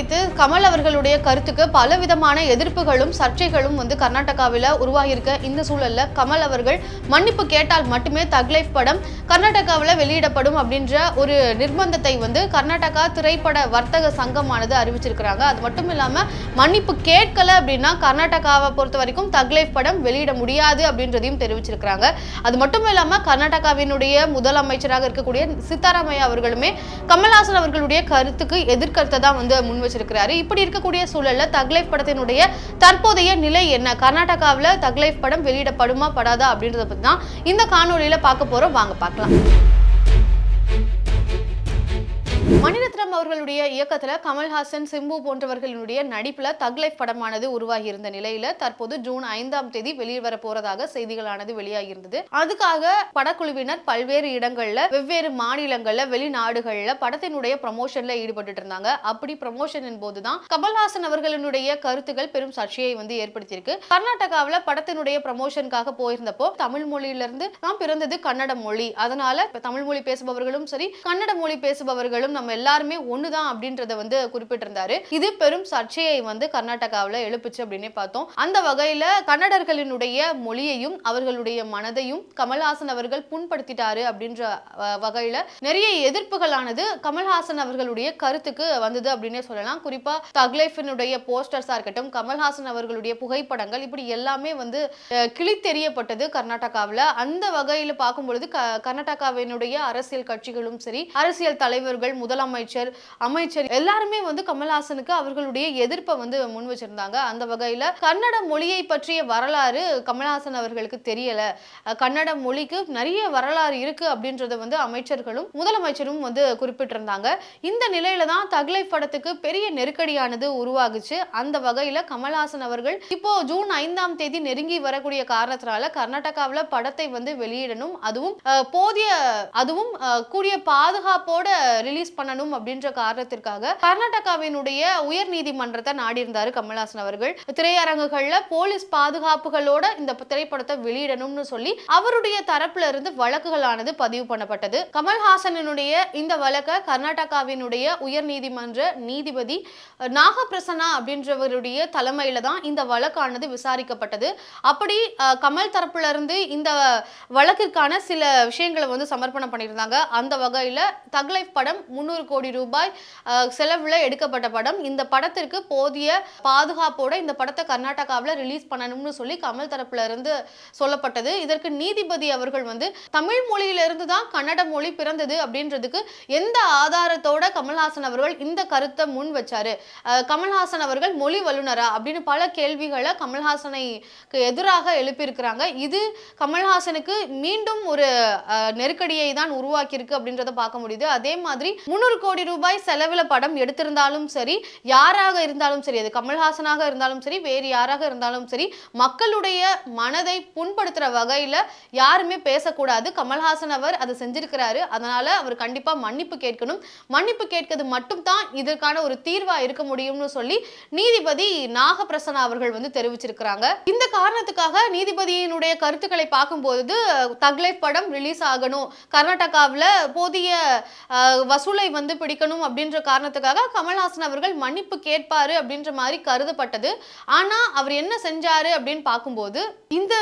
குறித்து கமல் அவர்களுடைய கருத்துக்கு பலவிதமான எதிர்ப்புகளும் சர்ச்சைகளும் வந்து கர்நாடகாவில் உருவாகியிருக்க. இந்த சூழலில் கமல் அவர்கள் மன்னிப்பு கேட்டால் மட்டுமே தக் லைஃப் படம் கர்நாடகாவில் வெளியிடப்படும் அப்படின்ற ஒரு நிர்பந்தத்தை வந்து கர்நாடகா திரைப்பட வர்த்தக சங்கமானது அறிவிச்சிருக்கிறாங்க. அது மட்டும் இல்லாமல் மன்னிப்பு கேட்கல அப்படின்னா கர்நாடகாவை பொறுத்த வரைக்கும் தக் லைஃப் படம் வெளியிட முடியாது அப்படின்றதையும் தெரிவிச்சிருக்கிறாங்க. அது மட்டும் இல்லாமல் கர்நாடகாவினுடைய முதலமைச்சராக இருக்கக்கூடிய சித்தாராமையா அவர்களுமே கமல்ஹாசன் அவர்களுடைய கருத்துக்கு எதிர்கருத்தை தான் வந்து முன் வச்சிருக்கிறாரு. இப்படி இருக்கக்கூடிய சூழல்ல தக்லைஃப் படத்தினுடைய தற்போதைய நிலை என்ன? கர்நாடகாவில் தக்லைஃப் படம் வெளியிடப்படுமா படாதா அப்படின்றத பத்தி தான் இந்த காணொலியில பார்க்க போறோம். வாங்க பார்க்கலாம். மணிரத்னம் அவர்களுடைய இயக்கத்தில் கமல்ஹாசன் சிம்பு போன்றவர்களுடைய நடிப்பில் தக் லைஃப் படமானது உருவாகி இருந்த நிலையில தற்போது ஜூன் ஐந்தாம் தேதி வெளிவர போறதாக செய்திகளானது வெளியாகி இருந்தது அதுக்காக படக்குழுவினர் பல்வேறு இடங்கள்ல வெவ்வேறு மாநிலங்கள்ல வெளிநாடுகள்ல படத்தினுடைய ப்ரமோஷன்ல ஈடுபட்டு இருந்தாங்க. அப்படி ப்ரமோஷனின் போதுதான் கமல்ஹாசன் அவர்களினுடைய கருத்துக்கள் பெரும் சர்ச்சையை வந்து ஏற்படுத்தியிருக்கு. கர்நாடகாவில் படத்தினுடைய ப்ரமோஷனுக்காக போயிருந்தப்போ தமிழ் மொழியிலிருந்து இருந்து பிறந்தது கன்னட மொழி. அதனால தமிழ் மொழி பேசுபவர்களும் சரி கன்னட மொழி பேசுபவர்களும் நம்ம எல்லாருமே ஒண்ணுதான் அப்படின்றத வந்து குறிப்பிட்டிருந்தாரு. இது பெரும் சர்ச்சையை வந்து கர்நாடகாவில் எழுப்புச்சு அப்படின்னே பார்த்தோம். அந்த வகையில கன்னடர்களினுடைய மொழியையும் அவர்களுடைய மனதையும் கமல்ஹாசன் அவர்கள் புண்படுத்திட்டாரு அப்படின்ற வகையில நிறைய எதிர்ப்புகளானது கமல்ஹாசன் அவர்களுடைய கருத்துக்கு வந்தது அப்படின்னே சொல்லலாம். குறிப்பா தக்லைஃபினுடைய போஸ்டர்ஸா இருக்கட்டும் கமல்ஹாசன் அவர்களுடைய புகைப்படங்கள் இப்படி எல்லாமே வந்து கிழித்தெறியப்பட்டது கர்நாடகாவில். அந்த வகையில் பார்க்கும் பொழுது க கர்நாடகாவினுடைய அரசியல் கட்சிகளும் சரி அரசியல் தலைவர்கள் முதலமைச்சர் அமைச்சர் எல்லாருமே வந்து கமல்ஹாசனுக்கு அவர்களுடைய எதிர்ப்பை வந்து முன் வச்சிருந்தாங்க. அந்த வகையில கன்னட மொழியை பற்றிய வரலாறு கமல்ஹாசன் அவர்களுக்கு தெரியல. கன்னட மொழிக்கு நிறைய வரலாறு இருக்கு அப்படின்றத வந்து அமைச்சர்களும் முதலமைச்சரும் வந்து குறிப்பிட்டிருந்தாங்க. இந்த நிலையில தான் தகலை படத்துக்கு பெரிய நெருக்கடியானது உருவாகுச்சு. அந்த வகையில கமல்ஹாசன் அவர்கள் இப்போ ஜூன் ஐந்தாம் தேதி நெருங்கி வரக்கூடிய காரணத்தினால கர்நாடகாவில் படத்தை வந்து வெளியிடணும். அதுவும் போதிய அதுவும் கூடிய பாதுகாப்போட ரிலீஸ் பண்ணணும் அப்படின்ற காரணத்திற்காக கர்நாடகாவினுடைய உயர் நீதிமன்றத்தை நாடி கமல்ஹாசன் அவர்கள். திரையரங்குகள்ல போலீஸ் பாதுகாப்புகளோட இந்த திரைப்படத்தை வெளியிடணும்னு சொல்லி அவருடைய தரப்புல இருந்து வழக்குகளானது பதிவு பண்ணப்பட்டது. கமல்ஹாசனுடைய இந்த வழக்கை கர்நாடகாவினுடைய உயர் நீதிமன்ற நீதிபதி அஹ், அப்படின்றவருடைய தலைமையில தான் இந்த வழக்கானது விசாரிக்கப்பட்டது. அப்படி கமல் தரப்புல இருந்து இந்த வழக்கிற்கான சில விஷயங்களை வந்து சமர்ப்பணம் பண்ணியிருந்தாங்க. அந்த வகையில தக் லைஃப் படம் முந்நூறு கோடி ரூபாய் செலவில் எடுக்கப்பட்ட படம். இந்த படத்திற்கு போதிய பாதுகாப்போட இந்த படத்தை கர்நாடகாவில் ரிலீஸ் பண்ணணும்னு சொல்லி கமல் தரப்புல இருந்து சொல்லப்பட்டது. இதற்கு நீதிபதி அவர்கள் வந்து தமிழ் மொழியிலிருந்து தான் கன்னட மொழி பிறந்தது அப்படின்றதுக்கு எந்த ஆதாரத்தோட கமல்ஹாசன் அவர்கள் இந்த கருத்தை முன் வச்சாரு? கமல்ஹாசன் அவர்கள் மொழி வல்லுநரா அப்படின்னு பல கேள்விகளை கமல்ஹாசனை எதிராக எழுப்பியிருக்கிறாங்க. இது கமல்ஹாசனுக்கு மீண்டும் ஒரு நெருக்கடியை தான் உருவாக்கியிருக்கு அப்படின்றத பார்க்க முடியுது. அதே மாதிரி முன் முந்நூறு கோடி ரூபாய் செலவில் படம் எடுத்திருந்தாலும் சரி யாராக இருந்தாலும் சரி அது கமல்ஹாசனாக இருந்தாலும் சரி வேறு யாராக இருந்தாலும் சரி மக்களுடைய மனதை புண்படுத்துகிற வகையில் யாருமே பேசக்கூடாது. கமல்ஹாசன் அவர் அதை செஞ்சிருக்கிறாரு. அதனால அவர் கண்டிப்பாக மன்னிப்பு கேட்கணும். மன்னிப்பு கேட்கிறது மட்டும் தான் இதற்கான ஒரு தீர்வாக இருக்க முடியும்னு சொல்லி நீதிபதி நாகப்பிரசன்னா அவர்கள் வந்து தெரிவிச்சிருக்கிறாங்க. இந்த காரணத்துக்காக நீதிபதியினுடைய கருத்துக்களை பார்க்கும்போது தக்லைஃப் படம் ரிலீஸ் ஆகணும். கர்நாடகாவில் போதிய வசூலை வந்து பிடிக்கணும் அப்படின்ற காரணத்துக்காக கமல்ஹாசன் அவர்கள் மன்னிப்பு கேட்பாரு அப்படின்ற மாதிரி கருதப்பட்டது. ஆனா அவர் என்ன செஞ்சாரு அப்படின்னு பார்க்கும்போது இந்த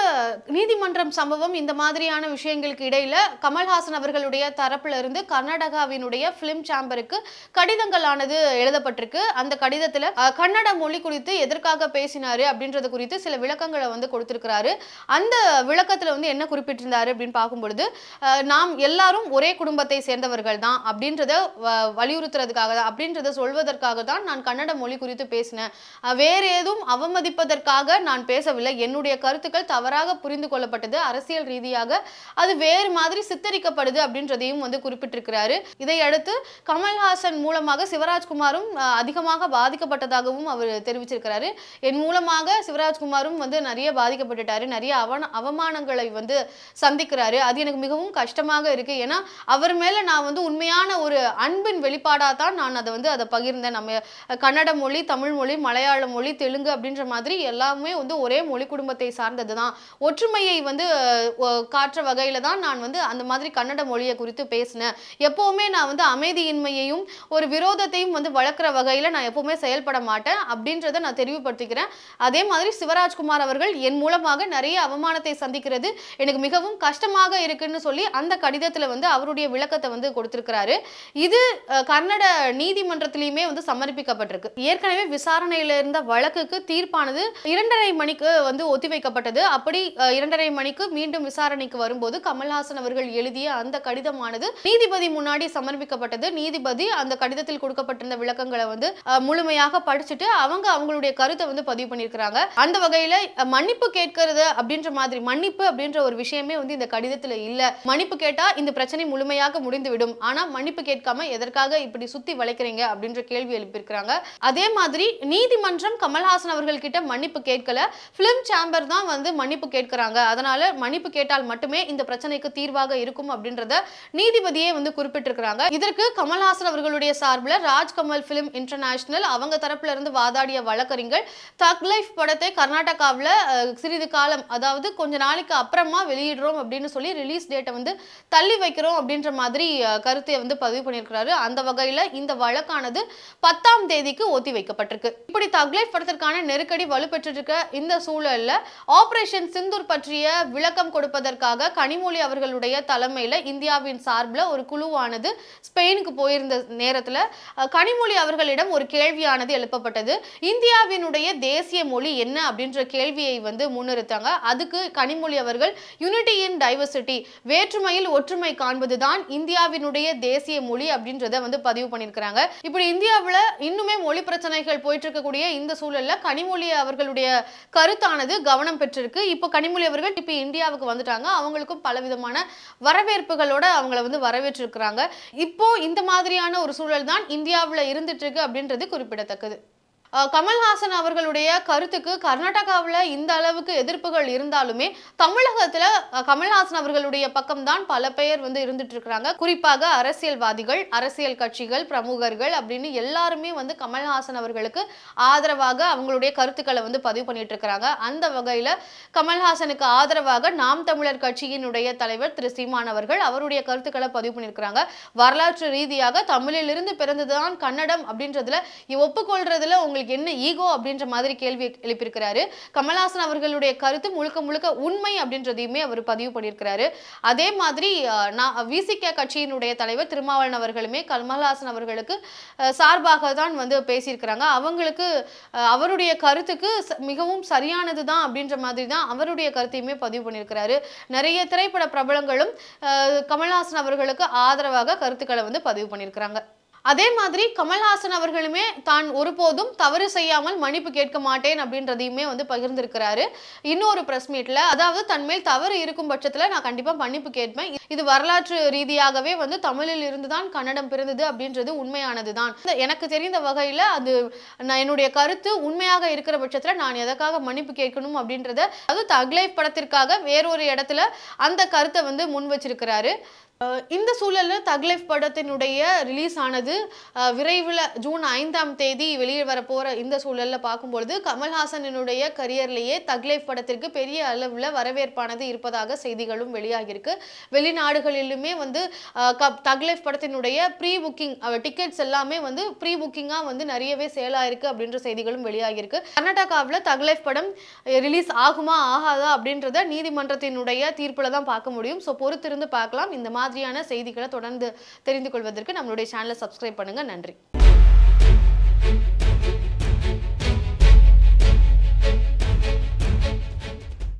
நீதிமன்றம் சம்பவம் இந்த மாதிரியான விஷயங்களுக்கு இடையில கமல்ஹாசன் அவர்களுடைய தரப்புல இருந்து கர்நாடகாவினுடைய பிலிம் சாம்பருக்கு கடிதங்கள் ஆனது எழுதப்பட்டிருக்கு. அந்த கடிதத்துல கன்னட மொழி குறித்து எதற்காக பேசினாரு அப்படின்றது குறித்து சில விளக்கங்களை வந்து கொடுத்திருக்கிறாரு. அந்த விளக்கத்துல வந்து என்ன குறிப்பிட்டிருந்தாரு அப்படின்னு பார்க்கும்பொழுது நாம் எல்லாரும் ஒரே குடும்பத்தை சேர்ந்தவர்கள் தான் அப்படின்றத வலியுறுத்துறதுக்காக தான் அப்படின்றத சொல்வதற்காக தான் நான் கன்னட மொழி குறித்து பேசினேன். வேறு ஏதும் அவமதிப்பதற்காக நான் பேசவில்லை. என்னுடைய கருத்துக்கள் தவறாக புரிந்து கொள்ளப்பட்டது. அரசியல் ரீதியாக அது வேறு மாதிரி சித்தரிக்கப்படுது அப்படின்றதையும் வந்து குறிப்பிட்டிருக்கிறாரு. இதையடுத்து கமல்ஹாசன் மூலமாக சிவராஜ்குமாரும் அதிகமாக பாதிக்கப்பட்டதாகவும் அவர் தெரிவிச்சிருக்கிறாரு. என் மூலமாக சிவராஜ்குமாரும் வந்து நிறைய பாதிக்கப்பட்டுட்டாரு. நிறைய அவன அவமானங்களை வந்து சந்திக்கிறாரு. அது எனக்கு மிகவும் கஷ்டமாக இருக்கு. ஏன்னா அவர் மேல நான் வந்து உண்மையான ஒரு அன்பின் வெளிப்பாடாக தான் நான் அதை வந்து அதை பகிர்ந்தேன். நம்ம கன்னட மொழி தமிழ் மொழி மலையாள மொழி தெலுங்கு அப்படின்ற மாதிரி எல்லாமே வந்து ஒரே மொழி குடும்பத்தை சார்ந்தது தான் ஒற்றுமையை வந்து காற்ற காட்டுற தான் நான் வந்து அந்த மாதிரி கன்னட மொழியை குறித்து பேசினேன். எப்போவுமே நான் வந்து அமைதியின்மையையும் ஒரு விரோதத்தையும் வந்து வளர்க்குற வகையில் நான் எப்போவுமே செயல்பட மாட்டேன் அப்படின்றத நான் தெரிவுபடுத்திக்கிறேன் அதே மாதிரி சிவராஜ்குமார் அவர்கள் என் மூலமாக நிறைய அவமானத்தை சந்திக்கிறது எனக்கு மிகவும் கஷ்டமாக இருக்குன்னு சொல்லி அந்த கடிதத்தில் வந்து அவருடைய விளக்கத்தை வந்து கொடுத்துருக்கிறாரு. இது கர்நாட நீதிமன்றத்திலையுமே வந்து சமர்ப்பிக்கப்பட்டிருக்கு. ஏற்கனவே விசாரணையில இருந்த வழக்குக்கு தீர்ப்பானது இரண்டரை மணிக்கு வந்து ஒத்திவைக்கப்பட்டது அப்படி இரண்டரை மணிக்கு மீண்டும் விசாரணைக்கு வரும்போது கமல்ஹாசன் அவர்கள் எழுதிய அந்த கடிதமானது நீதிபதி முன்னாடி சமர்ப்பிக்கப்பட்டது. நீதிபதி அந்த கடிதத்தில் கொடுக்கப்பட்டிருந்த விளக்கங்களை வந்து முழுமையாக படிச்சுட்டு அவங்க அவங்களுடைய கருத்தை வந்து பதிவு பண்ணியிருக்கிறாங்க. அந்த வகையில மன்னிப்பு கேட்கறது அப்படின்ற மாதிரி மன்னிப்பு அப்படின்ற ஒரு விஷயமே வந்து இந்த கடிதத்துல இல்ல. மன்னிப்பு கேட்டா இந்த பிரச்சனை முழுமையாக முடிந்துவிடும். ஆனா மன்னிப்பு கேட்காம எதற்காக இப்படி சுத்தி வளைக்கிறீங்க அப்படின்ற கேள்வி எழுப்பியிருக்கிறாங்க. அதே மாதிரி நீதிமன்றம் கமல்ஹாசன் அவர்கள் கிட்ட மன்னிப்பு கேட்கல. பிலிம் சேம்பர் தான் வந்து மன்னிப்பு கேட்கிறாங்க. அதனால மன்னிப்பு கேட்டால் மட்டுமே இந்த பிரச்சனைக்கு தீர்வாக இருக்கும் அப்படின்றத நீதிபதியே வந்து குறிப்பிட்டிருக்கிறாங்க. இதற்கு கமல்ஹாசன் அவர்களுடைய சார்பில் ராஜ்கமல் பிலிம் இன்டர்நேஷனல் அவங்க தரப்புல இருந்து வாதாடிய வழக்கறிஞர் தக் லைஃப் படத்தை கர்நாடகாவில் சிறிது காலம் அதாவது கொஞ்ச நாளைக்கு அப்புறமா வெளியிடுறோம் அப்படின்னு சொல்லி ரிலீஸ் டேட்டை வந்து தள்ளி வைக்கிறோம் அப்படின்ற மாதிரி கருத்தை வந்து பதிவு பண்ணியிருக்கிறாரு அந்த வகையில் இந்த வழக்கானது பத்தாம் தேதிக்கு ஒத்தி வைக்கப்பட்டிருக்கு. இப்படி தக்லைஃப் படத்திற்கான நெருக்கடி வலுப்பெற்று இருக்க இந்த சூழல்ல ஆபரேஷன் சிந்தூர் பற்றிய விளக்கம் கொடுப்பதற்காக கனிமொழி அவர்களுடைய தலைமையில இந்தியாவின் சார்பில் ஒரு குழுவானது ஸ்பெயினுக்கு போயிருந்த நேரத்தில் கனிமொழி அவர்களிடம் ஒரு கேள்வியானது எழுப்பப்பட்டது. இந்தியாவினுடைய தேசிய மொழி என்ன அப்படின்ற கேள்வியை வந்து முன்னிறுத்தாங்க. அதுக்கு கனிமொழி அவர்கள் யூனிட்டி இன் டைவர்சிட்டி வேற்றுமையில் ஒற்றுமை காண்பதுதான் இந்தியாவினுடைய தேசிய மொழி அப்படின்றத வந்து பதிவு பண்ணியிருக்கிறாங்க. இப்படி இந்தியாவில் இன்னுமே மொழி பிரச்சனைகள் போயிட்டு இருக்கக்கூடிய இந்த சூழல்ல கனிமொழி அவர்களுடைய கருத்தானது கவனம் பெற்றிருக்கு. இப்போ கனிமொழி அவர்கள் இப்போ இந்தியாவுக்கு வந்துட்டாங்க. அவங்களுக்கும் பலவிதமான வரவேற்புகளோட அவங்கள வந்து வரவேற்றிருக்கிறாங்க. இப்போ இந்த மாதிரியான ஒரு சூழல் தான் இந்தியாவில் இருந்துட்டு இருக்கு அப்படின்றது குறிப்பிடத்தக்கது. கமல்ஹாசன் அவர்களுடைய கருத்துக்கு கர்நாடகாவில் இந்த அளவுக்கு எதிர்ப்புகள் இருந்தாலுமே தமிழகத்தில் கமல்ஹாசன் அவர்களுடைய பக்கம்தான் பல பேர் வந்து இருந்துட்டு இருக்கிறாங்க குறிப்பாக அரசியல்வாதிகள் அரசியல் கட்சிகள் பிரமுகர்கள் அப்படின்னு எல்லாருமே வந்து கமல்ஹாசன் அவர்களுக்கு ஆதரவாக அவங்களுடைய கருத்துக்களை வந்து பதிவு பண்ணிட்டு இருக்கிறாங்க அந்த வகையில் கமல்ஹாசனுக்கு ஆதரவாக நாம் தமிழர் கட்சியினுடைய தலைவர் திரு சீமான் அவர்கள் அவருடைய கருத்துக்களை பதிவு பண்ணியிருக்கிறாங்க. வரலாற்று ரீதியாக தமிழிலிருந்து பிறந்ததுதான் கன்னடம் அப்படின்றதுல ஒப்புக்கொள்றதுல உங்களுக்கு என்ன ஈகோ அப்படின்ற மாதிரி கேள்வி எழுப்பியிருக்கிறாரு. கமல்ஹாசன் அவர்களுடைய கருத்து முழுக்க முழுக்க உண்மை அப்படின்றதையுமே அவர் பதிவு பண்ணியிருக்கிறாரு. அதே மாதிரி நான் விசிகே கட்சியினுடைய தலைவர் திருமாவளவன் அவர்களுமே கமல்ஹாசன் அவர்களுக்கு சார்பாக தான் வந்து பேசியிருக்கிறாங்க. அவங்களுக்கு அவருடைய கருத்துக்கு மிகவும் சரியானது தான் அப்படின்ற மாதிரி தான் அவருடைய கருத்தையுமே பதிவு பண்ணியிருக்கிறாரு. நிறைய திரைப்பட பிரபலங்களும் கமல்ஹாசன் அவர்களுக்கு ஆதரவாக கருத்துக்களை வந்து பதிவு பண்ணியிருக்கிறாங்க. அதே மாதிரி கமல்ஹாசன் அவர்களுமே தான் ஒருபோதும் தவறு செய்யாமல் மன்னிப்பு கேட்க மாட்டேன் அப்படின்றதையுமே வந்து பகிர்ந்திருக்கிறாரு. இன்னொரு பிரஸ் மீட்ல அதாவது தன்மேல் தவறு இருக்கும் பட்சத்துல நான் கண்டிப்பா மன்னிப்பு கேட்பேன். இது வரலாற்று ரீதியாகவே வந்து தமிழில் இருந்து தான் கன்னடம் பிறந்தது அப்படின்றது உண்மையானது தான் எனக்கு தெரிந்த வகையில அது நான் என்னுடைய கருத்து உண்மையாக இருக்கிற பட்சத்துல நான் எதற்காக மன்னிப்பு கேட்கணும் அப்படின்றத அது தக்லைஃப் படத்திற்காக வேறொரு இடத்துல அந்த கருத்தை வந்து முன் வச்சிருக்கிறாரு. இந்த சூழலில் தக்லைஃப் படத்தினுடைய ரிலீஸ் ஆனது விரைவில் ஜூன் ஐந்தாம் தேதி வெளியே வரப்போகிற இந்த சூழலில் பார்க்கும்பொழுது கமல்ஹாசனினுடைய கரியர்லேயே தக்லைஃப் படத்திற்கு பெரிய அளவில் வரவேற்பானது இருப்பதாக செய்திகளும் வெளியாகியிருக்கு. வெளிநாடுகளிலுமே வந்து அஹ், க- தக்லைஃப் படத்தினுடைய ப்ரீ புக்கிங் டிக்கெட்ஸ் எல்லாமே வந்து ப்ரீ புக்கிங்காக வந்து நிறையவே சேலாயிருக்கு அப்படின்ற செய்திகளும் வெளியாகியிருக்கு. கர்நாடகாவில் தக்லைஃப் படம் ரிலீஸ் ஆகுமா ஆகாதா அப்படின்றத நீதிமன்றத்தினுடைய தீர்ப்பில் தான் பார்க்க முடியும். ஸோ பொறுத்திருந்து பார்க்கலாம். இந்த மாதிரி மாதிரியான செய்திகளை தொடர்ந்து தெரிந்து கொள்வதற்கு நம்மளுடைய சேனலை சப்ஸ்கிரைப் பண்ணுங்க. நன்றி.